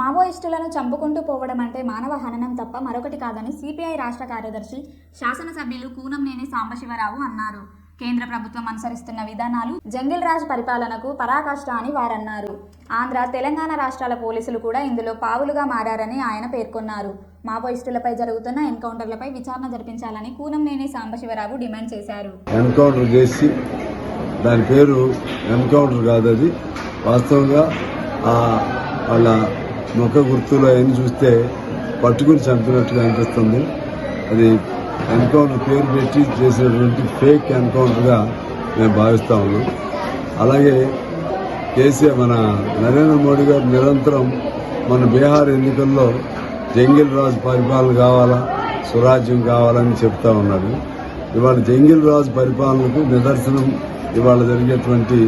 మావోయిస్టులను చంపుకుంటూ పోవడం అంటే మానవ హననం తప్ప మరొకటి కాదని సిపిఐ రాష్ట్ర కార్యదర్శి శాసనసభ్యులు కూనంనేని సాంబశివరావు అన్నారు. కేంద్ర ప్రభుత్వం అనుసరిస్తున్న విధానాలు జంగిల్ రాజ్ పరిపాలనకు పరాకాష్ట అని వారన్నారు. ఆంధ్ర తెలంగాణ రాష్ట్రాల పోలీసులు కూడా ఇందులో పావులుగా మారారని ఆయన పేర్కొన్నారు. మావోయిస్టులపై జరుగుతున్న ఎన్కౌంటర్లపై విచారణ జరిపించాలని కూనంనేని సాంబశివరావు డిమాండ్ చేశారు. ఎన్కౌంటర్ చేసి దాని పేరు ఎన్కౌంటర్ కాదు అది వాస్తవంగా వాళ్ళ ముఖ గుర్తులు అవన్నీ చూస్తే పట్టుకుని చంపినట్టుగా అనిపిస్తుంది. అది ఎన్కౌంటర్ పేరు పెట్టి చేసినటువంటి ఫేక్ ఎన్కౌంటర్గా మేము భావిస్తా ఉన్నాం అలాగే కేసీఆర్ మన నరేంద్ర మోడీ గారు నిరంతరం మన బీహార్ ఎన్నికల్లో జంగిల్ రాజు పరిపాలన కావాలా స్వరాజ్యం కావాలని చెప్తా ఉన్నారు ఇవాళ జంగిల్ రాజు పరిపాలనకు నిదర్శనం ఇవాళ జరిగేటువంటి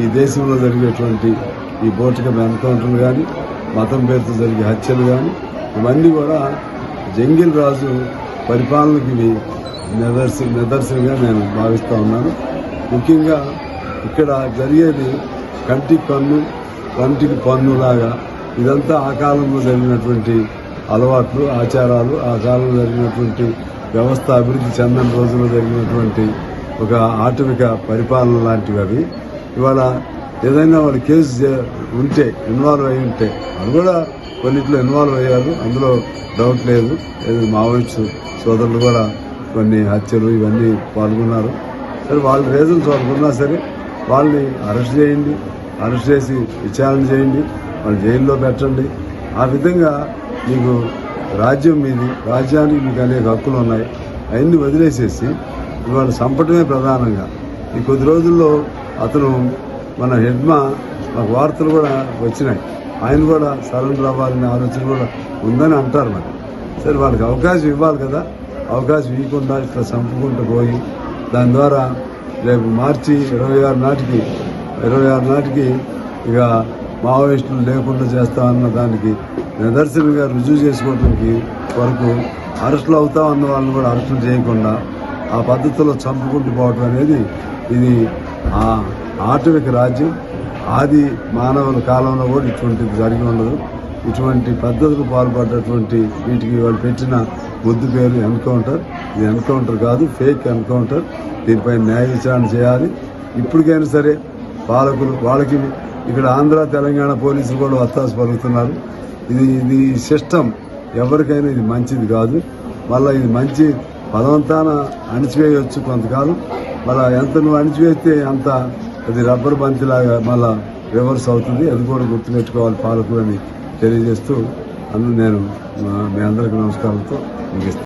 ఈ దేశంలో జరిగేటువంటి ఈ బోటికం ఎన్కౌంటర్లు కానీ మతం పేరుతో జరిగే హత్యలు కానీ ఇవన్నీ కూడా జంగిల్ రాజు పరిపాలనకి ఇవి నిదర్శ నిదర్శనంగా నేను భావిస్తూ ఉన్నాను. ముఖ్యంగా ఇక్కడ జరిగేది కంటికి పన్ను కంటికి పన్నులాగా ఇదంతా ఆ కాలంలో జరిగినటువంటి అలవాట్లు ఆచారాలు ఆ కాలంలో జరిగినటువంటి వ్యవస్థ అభివృద్ధి చెందని రోజుల్లో జరిగినటువంటి ఒక ఆటవిక పరిపాలన లాంటివి అవి. ఇవాళ ఏదైనా వాళ్ళు కేసు ఉంటే ఇన్వాల్వ్ అయి ఉంటే అది కూడా కొన్నిట్లో ఇన్వాల్వ్ అయ్యారు. అందులో డౌట్ లేదు. మావోయిస్ట్ సోదరులు కూడా కొన్ని హత్యలు ఇవన్నీ పాల్గొన్నారు. సరే వాళ్ళ రీజన్స్ వాళ్ళకున్నా సరే వాళ్ళని అరెస్ట్ చేయండి. అరెస్ట్ చేసి విచారణ చేయండి. వాళ్ళు జైల్లో పెట్టండి. ఆ విధంగా మీకు రాజ్యం మీది రాజ్యానికి మీకు అనేక హక్కులు ఉన్నాయి. అవన్నీ వదిలేసేసి ఇవాళ చంపటమే ప్రధానంగా. ఈ కొద్ది రోజుల్లో అతను మన హెడ్మా మాకు వార్తలు కూడా వచ్చినాయి. ఆయన కూడా సరెండర్ అవ్వాలనే ఆలోచన కూడా ఉందని అంటారు మరి. సరే వాళ్ళకి అవకాశం ఇవ్వాలి కదా. అవకాశం ఇవ్వకుండా ఇట్లా చంపుకుంటూ పోయి దాని ద్వారా రేపు మార్చి ఇరవై ఆరు నాటికి ఇరవై ఆరు నాటికి ఇక మావోయిస్టులు లేకుండా చేస్తామన్న దానికి నిదర్శనంగా రుజువు చేసుకోవడానికి వరకు అరెస్టులు అవుతామన్న వాళ్ళని కూడా అరెస్టులు చేయకుండా ఆ పద్ధతిలో చంపుకుంటూ పోవటం అనేది ఇది ఆటవిక రాజ్యం ఆది మానవుల కాలంలో కూడా ఇటువంటిది జరిగి ఉండదు. ఇటువంటి పద్ధతులు పాల్పడ్డటువంటి వీటికి వాళ్ళు పెట్టిన ముద్దు పేరు ఎన్కౌంటర్. ఇది ఎన్కౌంటర్ కాదు ఫేక్ ఎన్కౌంటర్. దీనిపై న్యాయ విచారణ చేయాలి. ఇప్పటికైనా సరే పాలకులు వాళ్ళకి ఇక్కడ ఆంధ్ర తెలంగాణ పోలీసులు కూడా వత్తాసు పలుకుతున్నారు. ఇది ఇది సిస్టమ్ ఎవరికైనా ఇది మంచిది కాదు. మళ్ళీ ఇది మంచి బలవంతాన అణిచివేయవచ్చు కొంతకాలం. మళ్ళీ ఎంత నువ్వు అణిచివేస్తే అంత అది రబ్బర్ బంతిలాగా మళ్ళా రివర్స్ అవుతుంది. అది కూడా గుర్తుపెట్టుకోవాలి పాలకులని తెలియజేస్తూ అందు నేను మా- మీ అందరికీ నమస్కారాలతో ముగిస్తాను